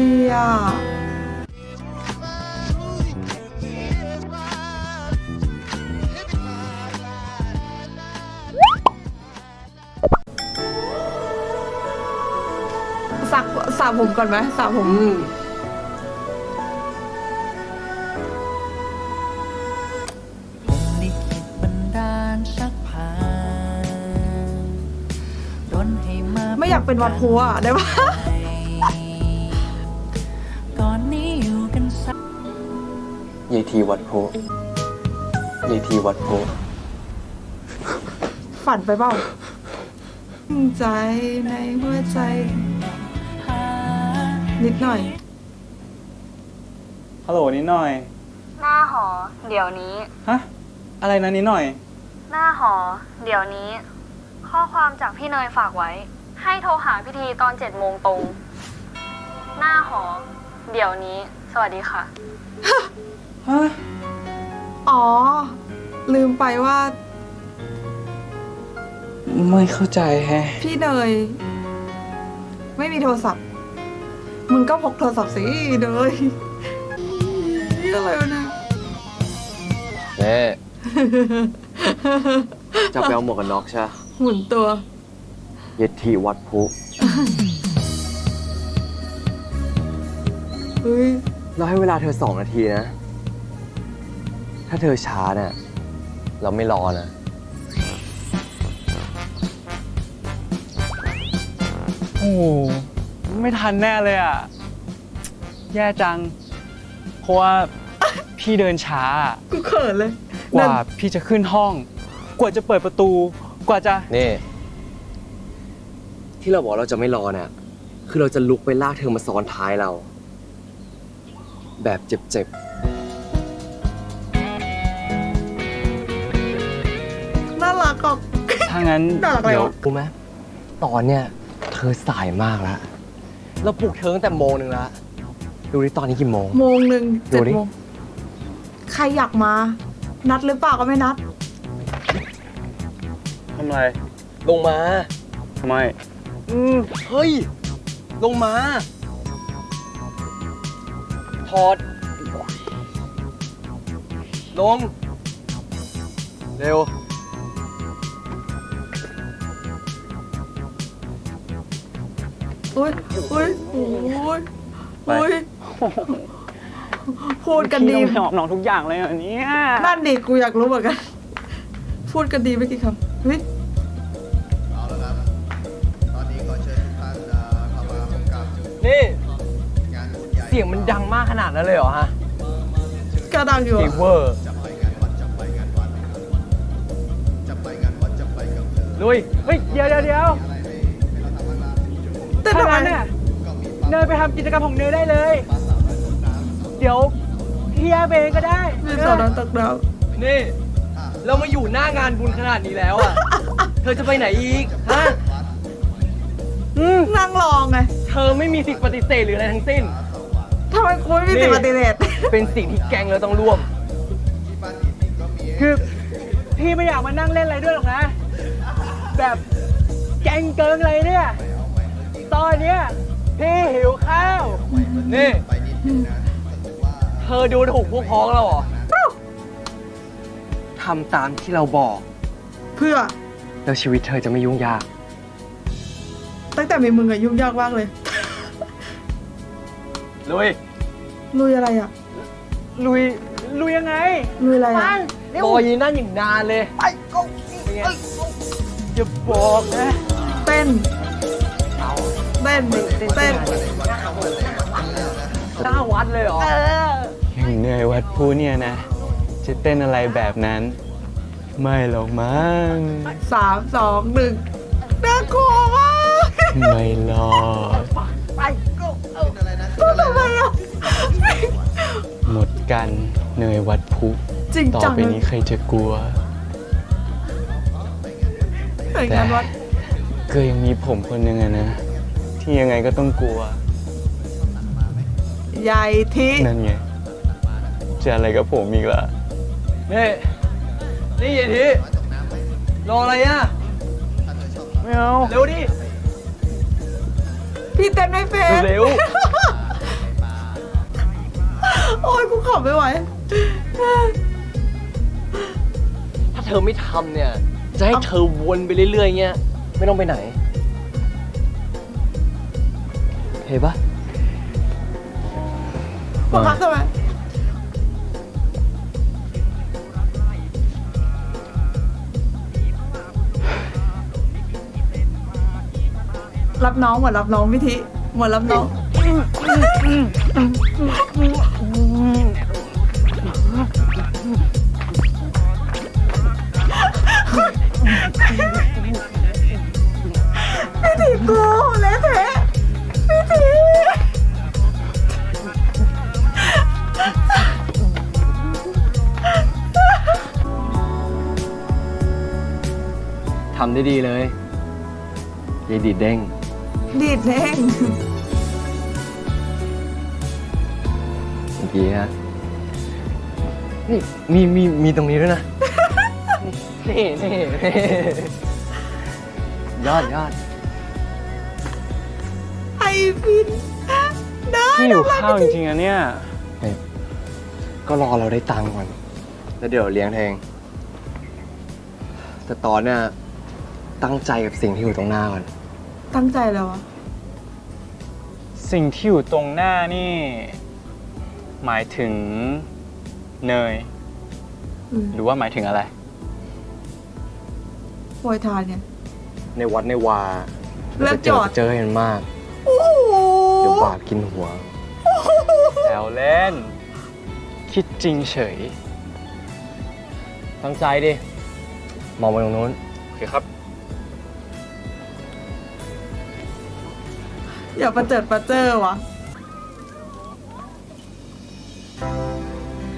ดีอะสักสระผมก่อนไหมสระผมผมลิขิตบันดาลสักพาดนให้มาไม่อยากเป็นวัดพัวอะได้ปะ ยายทีวัดโพยายทีวัดโพฝันไปเปล่าใจในหัวใจหานิดหน่อย ฮัลโหลนิดหน่อย หน้าหอ เดี๋ยวนี้ ฮะ อะไรนะนิดหน่อย หน้าหอ เดี๋ยวนี้ ข้อความจากพี่เนยฝากไว้ ให้โทรหาพิธีตอนเจ็ดโมงตรง หน้าหอ เดี๋ยวนี้ สวัสดีค่ะ ฮะ อ๋อ ลืมไปว่าไม่เข้าใจแฮะ พี่เนยไม่มีโทรศัพท์ มึงก็พกโทรศัพท์สิเนยอะไรวะเนี่ย เน่จะไปเอาหมวกกันน็อกใช่ปะหมุนตัวยายทีวัดโพเฮ้ย เราให้เวลาเธอสองนาทีนะ ถ้าเธอช้าเนี่ยเราไม่รอนะ โอ้โหไม่ทันแน่เลยอะ แย่จัง เพราะว่า พี่เดินช้า กูเขินเลยกว่าพี่จะขึ้นห้อง กว่าจะเปิดประตู กว่าจะ นี่ ที่เราบอกเราจะไม่รอเนี่ย คือเราจะลุกไปลากเธอมาซ้อนท้ายเรา แบบเจ็บน่ งั้นน่ารักเลยเดี๋ยววะๆรู้ไหมตอนเนี่ยเธอสายมากแล้วเราปลุกเธอตั้งแต่โมงหนึ่งแล้วดูดิตอนนี้กี่โมง โมงหนึ่งดูเจ็ดดิ โมงใครอยากมา นัดหรือเปล่าก็ไม่นัด ทำไรลงมาทำไมอืมเฮ้ย ลงมาถอดลง เร็ว อุ้ยอุ้ยโอ้ยไปอุ้ยพูดกันดีพี่ต้องยอมน้องทุกอย่างเลยเหรอเนี่ยนั่นดิกูอยากรู้เหมือนกัน พูดกันดีไม่กี่คำเฮ้ยเอาละครับตอนนี้ขอเชิญทุกท่านเอ่อเข้ามาพบกับนี่งานบุญใหญ่เสียงมันดังมากขนาดนั้นเลยเหรอฮะกระดังอยู่เกอะเวอร์จะไปงานวัดจะไปงานวัดจะไปงานวัดจะไปกับเธอลุยเฮ้ยเดี๋ยวเดี๋ยวเดี๋ยว เต้นถ้าทำไมงั้นเนี่ยก็มีเนยไปทำกิจกรรมของเนยได้เลยปลาสาวน้อยตกน้ำเดี๋ยวพี่แยกเองก็ได้มีสอนตกดาวนี่ เรามาอยู่หน้างานบุญขนาดนี้แล้วอะ เธอจะไปไหนอีกฮะอืมนั่งรองไง เธอไม่มีสิทธิ์ปฏิเสธหรืออะไรทั้งสิ้นทำไมกูไม่มีสิทธิ์ปฏิเสธ เป็นสิ่งที่แกงเราต้องร่วม คือพี่ไม่อยากมานั่งเล่นอะไรด้วยหรอกนะ แบบแกงเกิงอะไรเนี่ย ตอนเนี้ยพี่หิวข้าว นี่ เธอดูถูกพวกพ้องเราเหรอทำตามที่เราบอก เพื่อแล้วชีวิตเธอจะไม่ยุ่งยาก ตั้งแต่มีมึงอะยุ่งยากมากเลย ลุย ลุยอะไรอะลุย ลุยยังไงลุยอะไรอะรอยีนั่นอย่างนานเลย ไปก็อย่าบอกนะ เต้นเต้นเต้นหน้าวัดเลยเหรออย่างเนยวัดพูเนี่ยนะ จะเต้นอะไรแบบนั้น ไม่หรอกมั้งสามสองหนึ่งน่ากลัวมากไม่รอดก็ทำไมอะหมดกันเนยวัดพุจริงต่อจังไปนี้ใครจะกลัวเหมือนกันวัด ก็ยังมีผมคนหนึ่งอะนะ ที่ยังไงก็ต้องกลัว ใหญ่ที่ นั่นไง จะอะไรกับผมอีกล่ะ นี่นี่ยีทีรออะไรอะ ไม่เอา เร็วดิ พี่เต้นไม่เป็นเร็ว โอ้ยกูขับไม่ไหว ถ้าเธอไม่ทำเนี่ย จะให้เธอวนไปเรื่อยๆเงี้ย ไม่ต้องไปไหน ห็นปะบังคับทำไมรับน้องเหมือนรับน้องพิธีเหมือนรับน้องพิธีกูเละเทะ ทำได้ดีเลยยายดีดเด้ง ดีดเด้งเมื่อกี้ฮะ นี่มีมีมีตรงนี้ด้วยนะ นี่นี่นี่ยอดยอดไอฟินได้พี่อยู่ข้าวจริงๆอะเนี่ยก็รอเราได้ตังค์ก่อน แล้วเดี๋ยวเลี้ยงเองแต่ตอนเนี้ย ตั้งใจกับสิ่งที่อยู่ตรงหน้าก่อน ตั้งใจแล้ววะสิ่งที่อยู่ตรงหน้านี่ หมายถึงเนย อืมหรือว่าหมายถึงอะไรโวยทานเนี่ย ในวัดในวาเลิกจะเจจออด เจอเห็นมาก โอ้โหเดี๋ยวบาปกินหัว แซวเล่น คิดจริงเฉย ตั้งใจดิ มองไปตรงนู้น โอเคครับ อย่าประเจิดประเจอวะ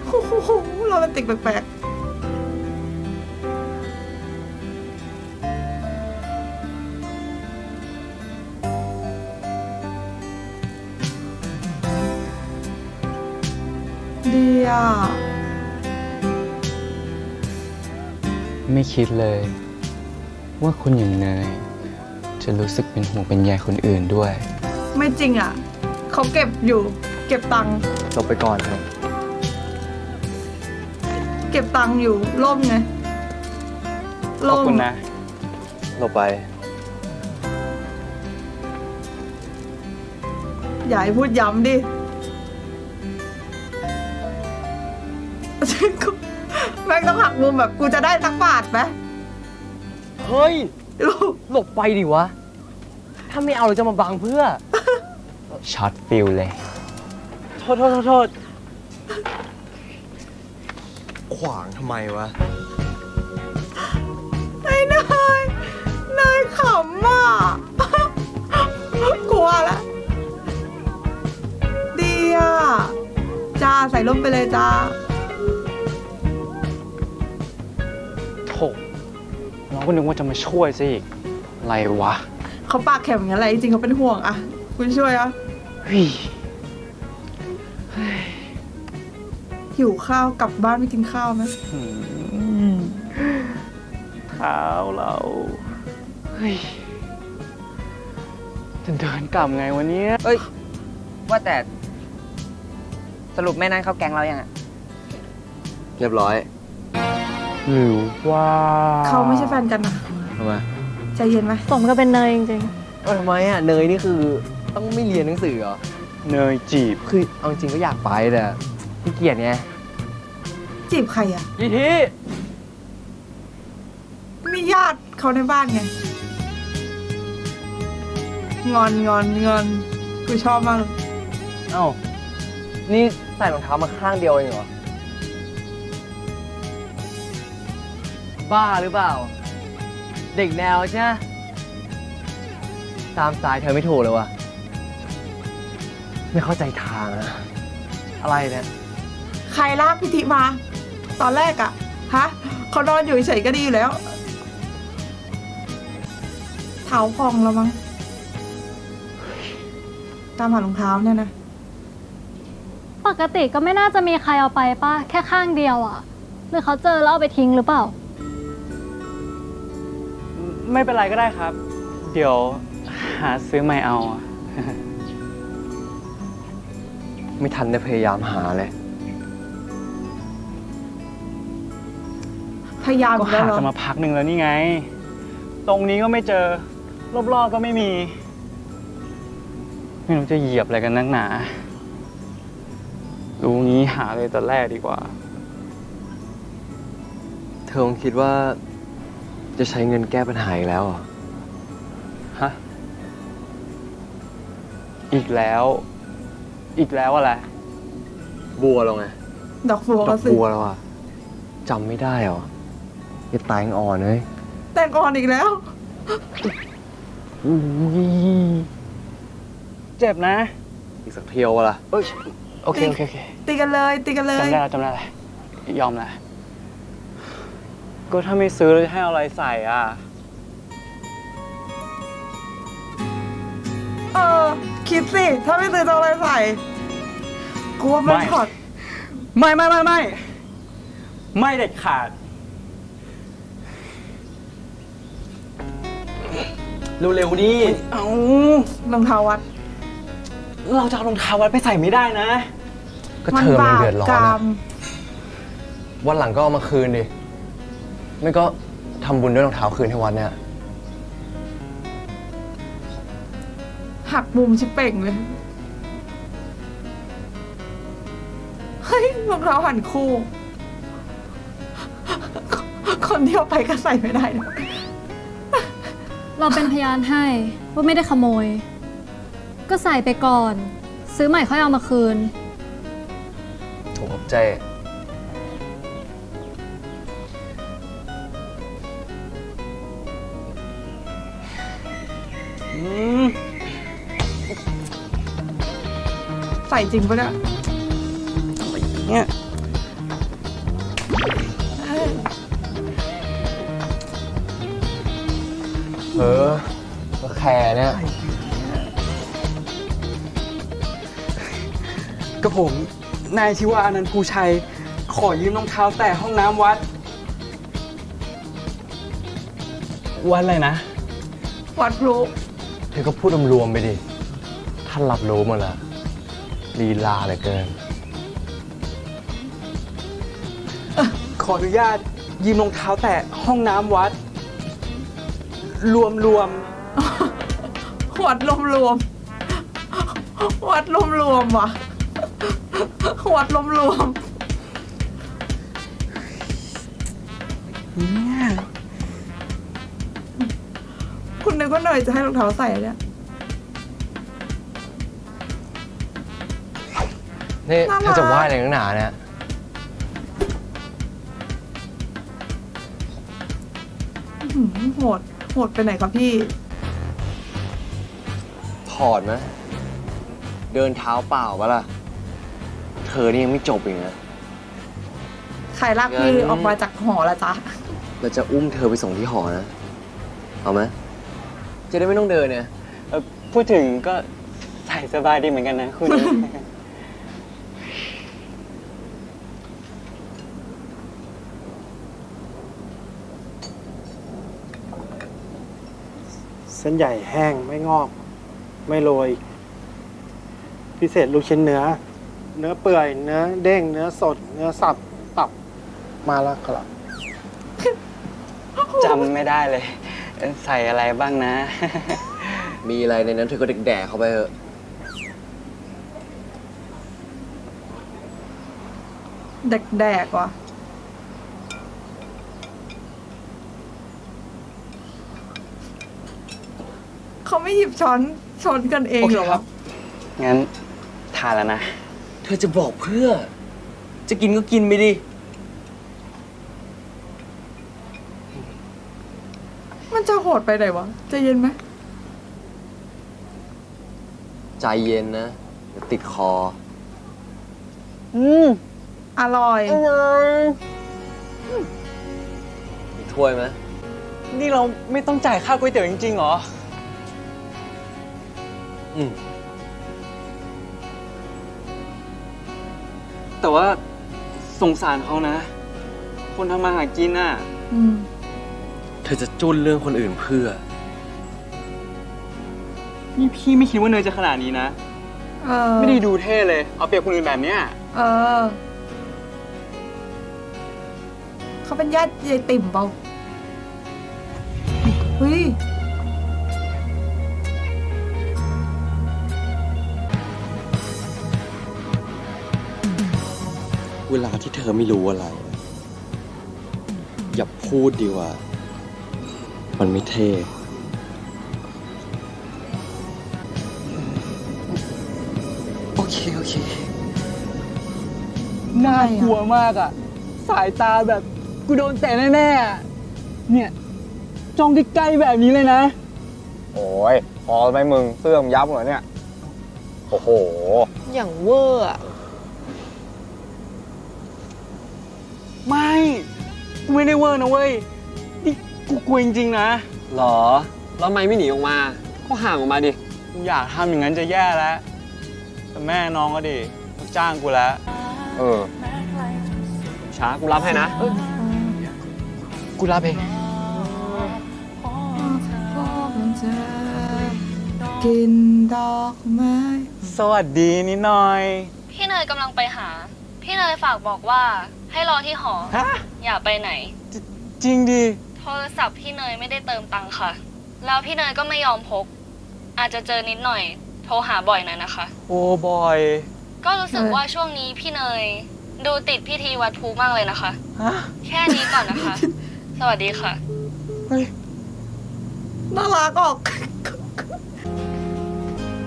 โอ้โหโรแมนติกแปลกๆดีอะไม่คิดเลย ว่าคุณอย่างเนยจะรู้สึกเป็นห่วงเป็นใยคนอื่นด้วย ไม่จริงอะ เขาเก็บอยู่ เก็บตังค์หลบไปก่อนครับ เก็บตังค์อยู่ล่มไงขอบล่มคุณนะหลบไป อย่าให้พูดย้ำดิกูแม่งต้องหักมุมแบบกูจะได้สักบาทไหมเฮ้ย ลูก หลบไปดิวะ ถ้าไม่เอาเราจะมาบังเพื่อ ช็อตฟิลเลย โทษโทษโทษโทษขวางทำไมวะ ไอ้นายนายขำอะ กลัวละดีอะจ้าใส่ร่มไปเลยจ้า โถเราก็นึกว่าจะมาช่วยซะอีก อะไรวะ เขาปากแข็งอย่างนั้นแหละจริงๆเขาเป็นห่วงอะ คุณช่วยอะเฮ้ย หิวข้าวกลับบ้านไปกินข้าวไหมอืมเท้าเราเฮ้ยจะเดินกลับไงวันนี้เอ้ย ว่าแต่ สรุปแม่นั่นเข้าแก๊งเรายังอะเรียบร้อยหรือว่าเขาไม่ใช่แฟนกันนะทำไมใจเย็นไหมสมก็เป็นเนยจริงเออทำไมอะ เนยนี่คือ ต้องไม่เรียนหนังสือเหรอ เนยจีบ คือเอาจริงก็อยากไปแต่ขี้เกียจไงจีบใครอะยี่ทีมีญาติเขาในบ้านไง งอนงอนงอนกูชอบมากเลยเอ้า นี่ใส่รองเท้ามาข้างเดียวเองเหรอ บ้าหรือเปล่า เด็กแนวใช่ไหมตามสไตล์เธอไม่ถูกเลยวะ ไม่เข้าใจทางอะอะไรเนี่ยใครลากพิธีมา ตอนแรกอะฮะเขานอนอยู่เฉยๆก็ดีอยู่แล้วเท้าพองแล้วมั้งตามหารองเท้าเนี่ยนะๆปกติก็ไม่น่าจะมีใครเอาไปป่ะ แค่ข้างเดียวอะหรือเขาเจอแล้วเอาไปทิ้งหรือเปล่า ไม่เป็นไรก็ได้ครับ เดี๋ยวหาซื้อใหม่เอาอะ ไม่ทันได้พยายามหาเลย พยายามก็หาจะมาพักหนึ่งแล้วนี่ไง ตรงนี้ก็ไม่เจอ รอบๆก็ไม่มี ไม่รู้จะเหยียบอะไรกันนักหนา รู้งี้หาเลยแต่แรกดีกว่า เธอคงคิดว่า จะใช้เงินแก้ปัญหาอีกแล้วเหรอ ฮะ อีกแล้ว อีกแล้วอะไร บัวเราไง ดอกบัวดอกสิบัวเราอะจำไม่ได้เหรออย่าตายงอ่อนเลยแต่งอ่อนอีกแล้วเจ็บนะ อีกสักเที่ยววะล่ะเอ้ยโอเคโอเคโอเคตีกันเลย ตีกันเลยจำได้แล้วจำได้แล้วยอมแหละก็ถ้าไม่ซื้อแล้วจะให้เอาอะไรใส่อะ เออ คิดสิ ถ้าไม่ซื้อจะเอาอะไรใส่กลัวมันไม่ ถอดไม่ไม่ไม่ไม่ไม่เด็ดขาด เร็วๆดิเอารองเท้าวัดเราจะเอารองเท้าวัดไปใส่ไม่ได้นะ ก็เธอมันเดือดร้อนกรรอะมวันหลังก็เอามาคืนดิ ไม่ก็ทำบุญด้วยรองเท้าคืนให้วัดเนี่ย หักมุมชิบเป่งเลย เฮ้ยรองเท้าหันคู่ คนเดียวไปก็ใส่ไม่ได้นะเราเป็นพยานให้ว่าไม่ได้ขโมย ก็ใส่ไปก่อน ซื้อใหม่ค่อยเอามาคืนถูกขอบใจอืม ส่จริงปะเนี่ยเนี่ยเออก็แคร์เนี่ยก็ผม นายชิวาอนันต์ภูชัย ขอยืมรองเท้าแต่ห้องน้ำวัด วัดอะไรนะ วัดพลุเธอก็พูดรวมๆไปดิ ท่านรับรู้หมดละ ลีลาเหลือเกิน ขออนุญาตยืมรองเท้าแต่ห้องน้ำวัด รวมรวมวัดรวมรวมวัดรวมรวมว่ะวัดรวมรวมเนี่ยคุณนึกว่าเนยจะให้รองเท้าใส่เนี่ย นี่น่ารัก ถ้าจะไหว้อะไรนักหนาเนี่ยอื้อหือโหดโหดไปไหนครับพี่ ถอดไหมเดินเท้าเปล่าปะล่ะ เธอนี่ยังไม่จบอีกนะ ใครลากพี่งั้น ออกมาจากหอละจ๊ะ เราจะอุ้มเธอไปส่งที่หอนะ เอาไหมจะได้ไม่ต้องเดินเนี่ย เอ่อพูดถึงก็ใส่สบายดีเหมือนกันนะ คุณ ส้นใหญ่แห้งไม่งอก ไม่โรย พิเศษลูกชิ้นเนื้อ เนื้อเปื่อยเนื้อเด้งเนื้อสด เนื้อสับตับมาแล้วครับจำไม่ได้เลยเอ่อใส่อะไรบ้างนะ มีอะไรในนั้นเธอก็แดกๆเข้าไปเถอะแดกๆว่ะ ไม่หยิบช้อนช้อนกันเองโอเคเหรอครัวะบ งั้นทานแล้วนะ เธอจะบอกเพื่อ จะกินก็กินไปดิ มันจะโหดไปไหนวะใจะเย็นไหมใจเย็นนะเดี๋ยวติดคอ อืมอร่อย มีถ้วยไหมนี่เราไม่ต้องจ่ายค่าก๋วยเตี๋ยวจริงๆเหรอ อืมแต่ว่าสงสารเขานะ คนทำมาหากินน่ะ อืม เธอจะจุนเรื่องคนอื่นเพื่อ นี่พี่ไม่คิดว่าเนยจะขนาดนี้นะ เออไม่ได้ดูเท่เลย เอาเปรียบคนอื่นแบบเนี้ย เออ เขาเป็นญาติยายติ่มเปล่าเฮ้ย เวลาที่เธอไม่รู้อะไร อย่าพูดดีกว่า มันไม่เท่โอเค โอเค น่ากลัวมากอะ สายตาแบบกูโดนแตะแน่ๆอะเนี่ยจ้องใกล้ๆแบบนี้เลยนะ โอ้ยพอไหมมึงเสื้อมยับเหรอเนี่ย โอ้โห อย่างเวอร์อะ ไม่ได้เวอร์นะเว้ย นี่กูกลัวจริงๆนะ หรอ แล้วทำไมไม่หนีออกมา ก็ห่างออกมาดิ กูอยากทำอย่างนั้นจะแย่แล้ว แต่แม่น้องก็ดิเขาจ้างกูแล้ว เออ ช้ากูรับให้นะ กูรับเอง กินดอกไม้สวัสดีนิดหน่อย พี่เนยกำลังไปหา พี่เนยฝากบอกว่า ให้รอที่หอ ฮะอย่าไปไหน จริงดิโทรศัพท์พี่เนยไม่ได้เติมตังค่ะ แล้วพี่เนยก็ไม่ยอมพก อาจจะเจอนิดหน่อย โทรหาบ่อยหน่อยนะคะ โอ้บอยก็รู้สึกเออว่าช่วงนี้พี่เนย ดูติดพิธีวัดภูมากเลยนะคะ ฮะแค่นี้ก่อนนะคะ สวัสดีค่ะน่ารักออก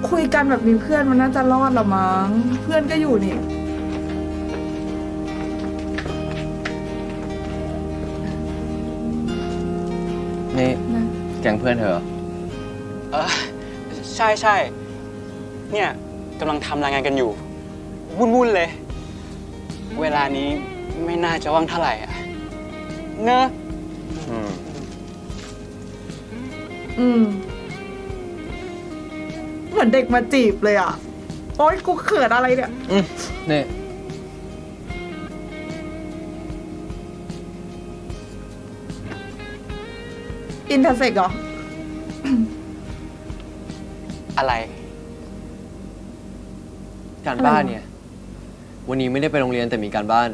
คุยกันแบบมีเพื่อนมันน่าจะรอดละมั้ง เพื่อนก็อยู่นี่ นี่นะแก๊งเพื่อนเธอเหรอเออใช่ใช่เนี่ยกำลังทำรายงานกันอยู่ วุ่นๆเลย เวลานี้ไม่น่าจะว่างเท่าไหร่อะเนอะอืมอืม เหมือนเด็กมาจีบเลยอะ โอ๊ยกูเขินอะไรเนี่ยนี่ อินเทอร์เซ็กเหรอ อะไร การบ้านเนี่ย วันนี้ไม่ได้ไปโรงเรียนแต่มีการบ้าน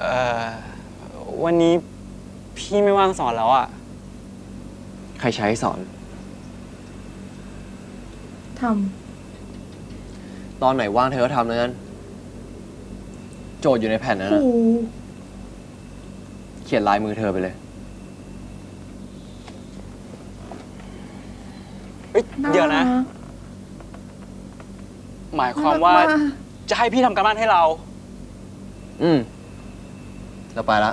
เอ่อ วันนี้พี่ไม่ว่างสอนแล้วอะ ใครใช้ให้สอน ทตอนไหนว่างเธอก็ทำนั้น โจทย์อยู่ในแผ่นำนั้นโอ้นะโหเขียนลายมือเธอไปเลย เอ้ยเดี๋ยวนะ หมายความว่าน่รักกจะให้พี่ทำการบ้านให้เรา อืมเราไปละ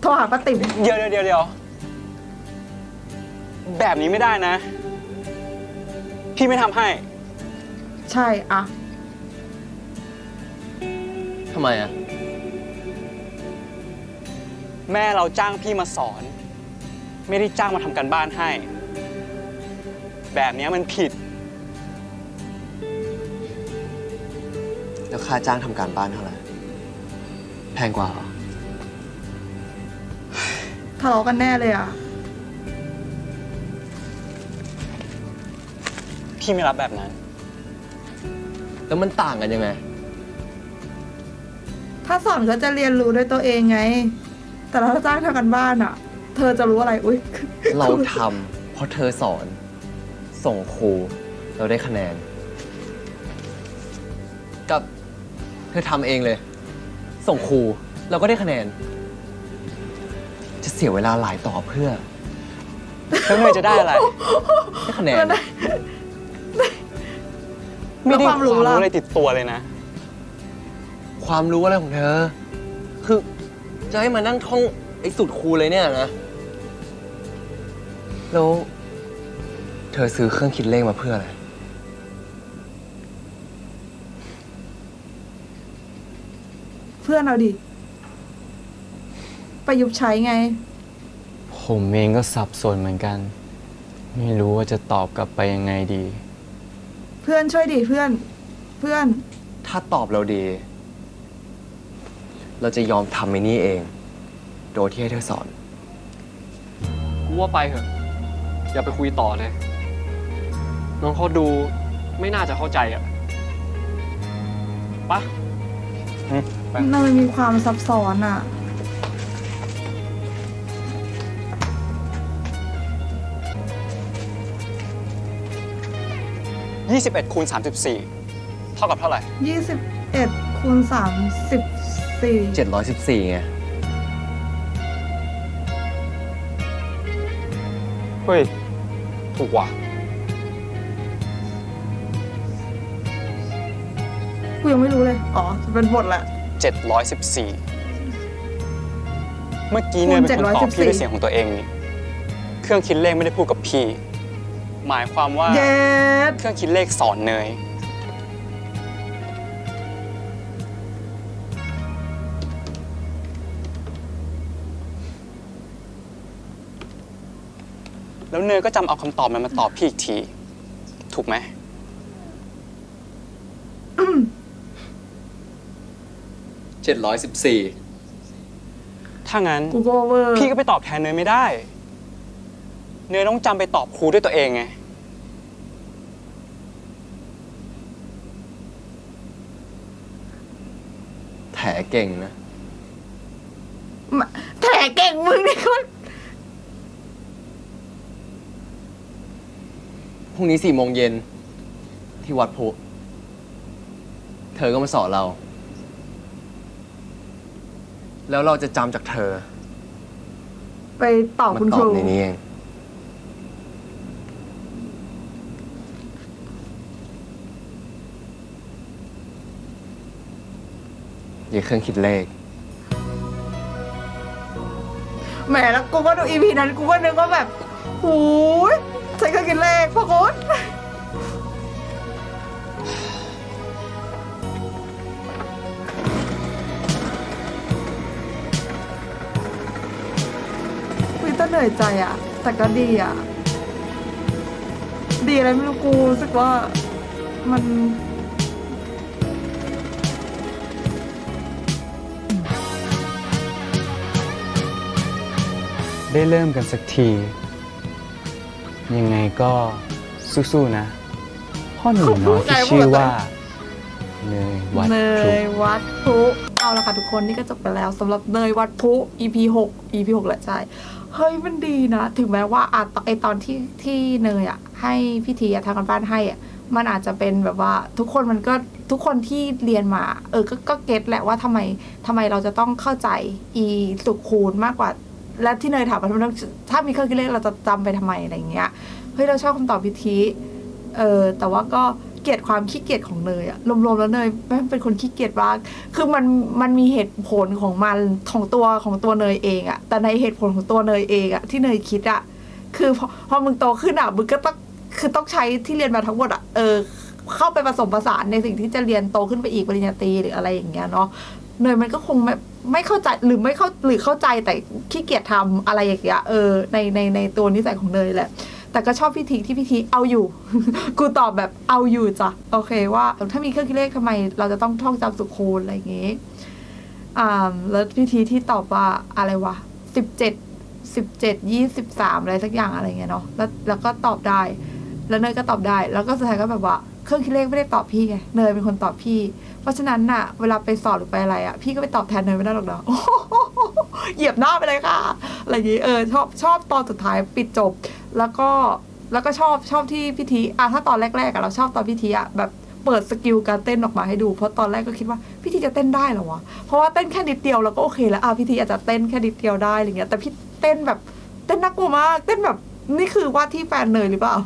โทรหาป้าติ๋มเดี๋ยวเดี๋ยวเดี๋ยวเดี๋ยวแบบนี้ไม่ได้นะ พี่ไม่ทำให้ ใช่อะทำไมอะ แม่เราจ้างพี่มาสอน ไม่ได้จ้างมาทำการบ้านให้ แบบเนี้ยมันผิด แล้วค่าจ้างทำการบ้านเท่าไหร่ แพงกว่าเหรอ ทะเลาะกันแน่เลยอะ พี่ไม่รับแบบนั้น แล้วมันต่างกันยังไง ถ้าสอนก็จะเรียนรู้ด้วยตัวเองไง แต่ถ้าจ้างทำกันบ้านอะ เธอจะรู้อะไร อุ้ย เราทำเพราะเธอสอน ส่งครู เราได้คะแนน กับเธอทำเองเลย ส่งครูเราก็ได้คะแนน จะเสียเวลาหลายต่อเพื่อแล้วเนยจะได้อะไรได้คะแนนมันได้ไม่ได้แล้วความมคาวรู้รู้ล่ะอะไรติดตัวเลยนะ ความรู้อะไรของเธอ คือจะให้มานั่งท่องไอ้สุดครูเลยเนี่ยนะแล้ว เธอซื้อเครื่องคิดเลขมาเพื่ออะไร เพื่อนเอาดิ ประยุกต์ใช้ไง ผมเองก็สับสนเหมือนกัน ไม่รู้ว่าจะตอบกลับไปยังไงดี เพื่อนช่วยดิเพื่อน เพื่อน ถ้าตอบเราดี เราจะยอมทำไอ้นี่เอง โดยที่ให้เธอสอน กูว่าไปเถอะ อย่าไปคุยต่อเลย น้องเขาดูไม่น่าจะเข้าใจอะปะอืมไป มันมีความซับซ้อนอ่อ็ดคูณสามสิบสี่เท่ากับเท่าไหร่ยี่สิบเอ็ดคูณสามสิบสี่เจ็ดร้อยสิบสี่ไง เฮ้ย ถูกว่ะ กูยังไม่รู้เลย อ๋อจะเป็นบทแหละ 714 เมื่อกี้เนยเป็นคนตอบพี่ด้วยเสียงของตัวเองนี่เครื่องคิดเลขไม่ได้พูดกับพี่ หมายความว่า เย็ดเครื่องคิดเลขสอนเนย แล้วเนยก็จำเอาคำตอบมันมาตอบพี่อีกที ถูกไหม 714 ถ้างั้น กูก็เวอร์พี่ก็ไปตอบแทนเนยไม่ได้ เนยต้องจำไปตอบครูด้วยตัวเองไง แถเก่งนะ แถเก่งมึงนี่คนพรุ่งนี้สี่โมงเย็นที่วัดพุ เธอก็มาสอนเรา แล้วเราจะจำจากเธอไปตอบมาคุณตคอบรู ในนี้เอง อย่าเครื่องคิดเลข แหมแล้วกูก็ดูอีพีนั้นกูก็นึกว่าแบบหูยใช้เครื่องคิดเลขพ่อคุณ เหนื่อยใจอะแต่ก็ดีอะดีอะไรไม่รู้กูรู้สึกว่ามัน ได้เริ่มกันสักที ยังไงก็สู้ๆนะ พ่อหนุ่มน้อยที่ชื่อว่าเนยวัดเนพลุยวัดพลุเอาละค่ะทุกคนนี่ก็จบไปแล้วสำหรับเนยวัดพลุ EP 6 EP 6แหละใช่ เฮ้ยมันดีนะ ถึงแม้ว่าอะตอนไอตอนที่ที่เนยอะให้พิธีอะทางการบ้านให้อะมันอาจจะเป็นแบบว่าทุกคนมันก็ทุกคนที่เรียนมา เออ ก็ก็เก็ตแหละว่าทำไมทำไมเราจะต้องเข้าใจอีสุขคูณมากกว่า และที่เนยถามว่าถ้ามีเครื่องคิดเลขเราจะจำไปทำไมอะไรเงี้ยเฮ้ยเราชอบคำตอบพิธีเออแต่ว่าก็ เกลียดความขี้เกียจของเนยอะรวมๆแล้วเนยแม่งเป็นคนขี้เกียจมากคือมันมันมีเหตุผลของมันของตัวของตัวเนยเองอะแต่ในเหตุผลของตัวเนยเองอะที่เนยคิดอะคือพอพอมึงโตขึ้นอะมึงก็ต้องคือต้องใช้ที่เรียนมาทั้งหมดอะเออเข้าไปผสมผสานในสิ่งที่จะเรียนโตขึ้นไปอีกปริญญาตรีหรืออะไรอย่างเงี้ยเนาะเนยมันก็คงไม่ไม่เข้าใจหรือไม่เข้าหรือเข้าใจแต่ขี้เกียจทำอะไรอย่างเงี้ยเออในในในตัวนิสัยของเนยแหละ แต่ก็ชอบพิธีที่พิธีเอาอยู่ กูตอบแบบเอาอยู่จ้ะโอเคว่า ถ้ามีเครื่องคิดเลขทำไม เราจะต้องท่องจำสุขคูณอะไรอย่างงี้อ่าแล้วพิธีที่ตอบว่าอะไรวะสิบเจ็ดสิบเจ็ดยี่สิบสามอะไรสักอย่างอะไรเงี้ยเนาะแล้วแล้วก็ตอบได้ แล้วเนยก็ตอบได้ แล้วก็สุดท้ายก็แบบว่าเครื่องคิดเลขไม่ได้ตอบพี่ไงเนยเป็นคนตอบพี่ เพราะฉะนั้นน่ะ เวลาไปสอบหรือไปอะไรอะพี่ก็ไปตอบแทนเนยไม่ได้หรอกเนาะเหยียบหน้าไปเลยค่ะอะไรอย่างงี้เออชอบชอบตอนสุดท้ายปิดจบ แล้วก็แล้วก็ชอบชอบที่พิธีอะถ้าตอนแรกๆอะเราชอบตอนพิธีอะแบบเปิดสกิลการเต้นออกมาให้ดู เพราะตอนแรกก็คิดว่าพิธีจะเต้นได้หรอวะเพราะว่าเต้นแค่นิดเดียวเราก็โอเคแล้วอะพิธีอาจจะเต้นแค่นิดเดียวได้อะไรเงี้ย แต่พี่เต้นแบบเต้นน่ากลัวมากเต้นแบบนี่คือว่าที่แฟนเนยหรือเปล่า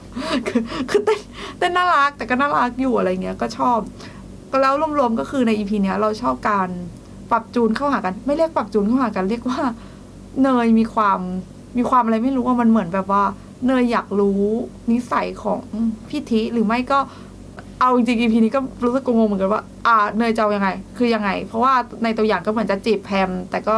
คือคือเต้นเต้นน่ารักแต่ก็น่ารักอยู่อะไรเงี้ยก็ชอบแล้วรวมๆก็คือในอีพีเนี้ยเราชอบการปรับจูนเข้าหากัน ไม่เรียกปรับจูนเข้าหากัน เรียกว่าเนยมีความมีความอะไรไม่รู้ว่ามันเหมือนแบบว่า เนยอยากรู้นิสัยของพี่ทิหรือไม่ก็เอาจริงๆ EP นี้ก็รู้สึกงงเหมือนกันว่า อ่าเนยจะเอายังไง คือยังไง เพราะว่าในตัวอย่างก็เหมือนจะจีบแพม แต่ก็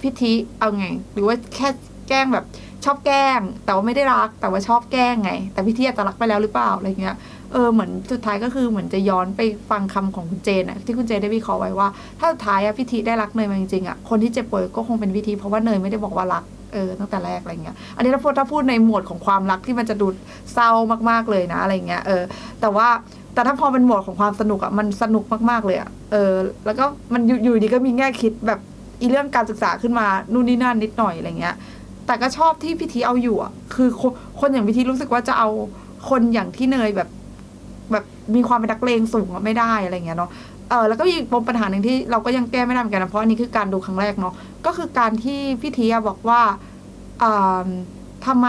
พี่ทิเอาไง หรือว่าแค่แกล้งแบบชอบแกล้ง แต่ว่าไม่ได้รัก แต่ว่าชอบแกล้งไง แต่พี่ทิอาจจะรักไปแล้วหรือเปล่าอะไรเงี้ย เออเหมือนสุดท้ายก็คือเหมือนจะย้อนไปฟังคำของคุณเจนอะที่คุณเจนได้วิเคราะห์ไว้ว่า ถ้าสุดท้ายอะพิธีได้รักเนยมาจริงๆอะคนที่เจ็บป่วยก็คงเป็นพิธีเพราะว่าเนยไม่ได้บอกว่ารัก เออตั้งแต่แรกอะไรเงี้ยอันนี้ถ้าพูดถ้าพูดในหมวดของความรักที่มันจะดูเศร้ามากๆเลยนะอะไรเงี้ยเออ แต่ว่าแต่ถ้าพอเป็นหมวดของความสนุกอะมันสนุกมากๆเลยอะเออ แล้วก็มันอยู่อยู่ดีก็มีแง่คิดแบบอีเรื่องการศึกษาขึ้นมานู่นนี่นั่นนิดหน่อยอะไรเงี้ย แต่ก็ชอบที่พิธีเอาอยู่อะคือคนคนอย่างพิธีรู้สึกว่าจะเอาคนอย่างที่เนยแบบ แบบมีความเป็นนักเลงสูงอะไม่ได้อะไรเงี้ยเนาะ เออแล้วก็มีปมปัญหาหนึ่งที่เราก็ยังแก้ไม่ได้เหมือนกันนะเพราะอันนี้คือการดูครั้งแรกเนาะก็คือการที่พี่ทีอะบอกว่าอ่าทำไม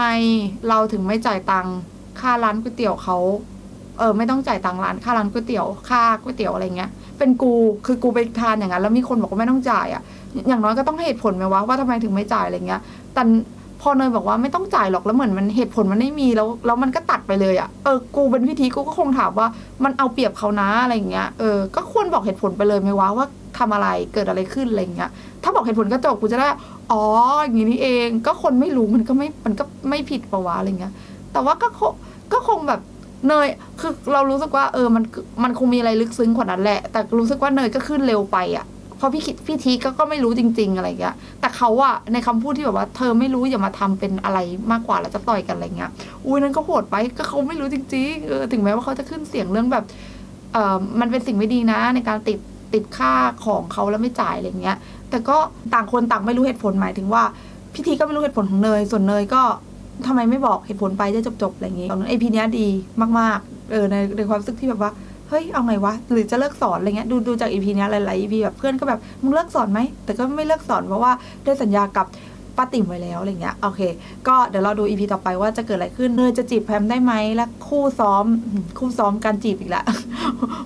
เราถึงไม่จ่ายตังค่าร้านก๋วยเตี๋ยวเขาเออไม่ต้องจ่ายตังร้านค่าร้านก๋วยเตี๋ยวค่าก๋วยเตี๋ยวอะไรเงี้ย เป็นกูคือกูไปทานอย่างนั้นแล้วมีคนบอกว่าไม่ต้องจ่ายอะอย่างน้อยก็ต้องเหตุผลไหมวะว่าทำไมถึงไม่จ่ายอะไรเงี้ยแต่ พอเนยบอกว่าไม่ต้องจ่ายหรอกแล้วเหมือนมันเหตุผลมันไม่มีแล้วแล้วมันก็ตัดไปเลยอะ่ะเออกูเป็นพิธีกูก็คงถามว่ามันเอาเปรียบเขานะอะไรอย่างเงี้ยเออก็ควรบอกเหตุผลไปเลยไหมวะว่าทำอะไรเกิดอะไรขึ้นอะไรอย่างเงี้ยถ้าบอกเหตุผลก็จบกูจะได้อ๋ออย่างนี้นี่เอง ก็คนไม่รู้มันก็ไม่มันก็ไม่ผิดปะวะอะไรเงี้ย แต่ว่าก็คงก็คงแบบเนยคือเรารู้สึกว่าเออมันมันคงมีอะไรลึกซึ้งกว่านั้นแหละ แต่รู้สึกว่าเนยก็ขึ้นเร็วไปอะ ราะพี่คิดพี่ทีก็ก็ไม่รู้จริง ๆ อะไรเงี้ย แต่เขาอะในคำพูดที่แบบว่าเธอไม่รู้อย่ามาทำเป็นอะไรมากกว่าแล้วจะต่อยกันอะไรเงี้ย อุ้ยนั่นก็โหดไปก็เขาไม่รู้จริงๆเออถึงแม้ว่าเขาจะขึ้นเสียงเรื่องแบบเออมันเป็นสิ่งไม่ดีนะ ในการติดติดค่าของเขาแล้วไม่จ่ายอะไรเงี้ย แต่ก็ต่างคนต่างไม่รู้เหตุผลหมายถึงว่าพิธีก็ไม่รู้เหตุผลของเนย ส่วนเนยก็ทำไมไม่บอกเหตุผลไปจะจบๆอะไรอย่างเงี้ยตอนนั้นไอพีเนี้ยดีมากๆเออในในความรู้สึกที่แบบว่า ฮ้ยเอาไงวะหรือจะเลิกสอนอะไรเงี้ยดูดูจากอีพีนี้หลายๆอีพีแบบเพื่อนก็แบบมึงเลิกสอนไหมแต่ก็ไม่เลิกสอนเพราะว่าได้สัญญากับป้าติ๋มไว้แล้วอะไรเงี้ยโอเค ก็เดี๋ยวเราดูอีพีต่อไปว่าจะเกิดอะไรขึ้นเนยจะจีบแพมได้ไหมและคู่ซ้อมคู่ซ้อมการจีบอีกล้ว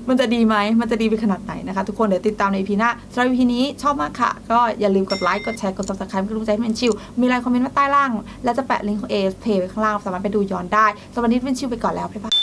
มันจะดีไหมมันจะดีไปขนาดไหนนะคะ ทุกคนเดี๋ยวติดตามในอีพีหน้าสำหรับอีพีนี้ชอบมากค่ะ ก็อย่าลืมกดไลค์กดแชร์กด subscribe กดกำลังใจให้เป็นชิวมีอะไรคอมเมนต์มาใต้ล่าง และจะแปะลิงก์ของเอสเพไว้ข้างล่างสามารถไปดูย้อนได้สวันนี้เป็นชิวไปก่อนแล้วบ๊ายบาย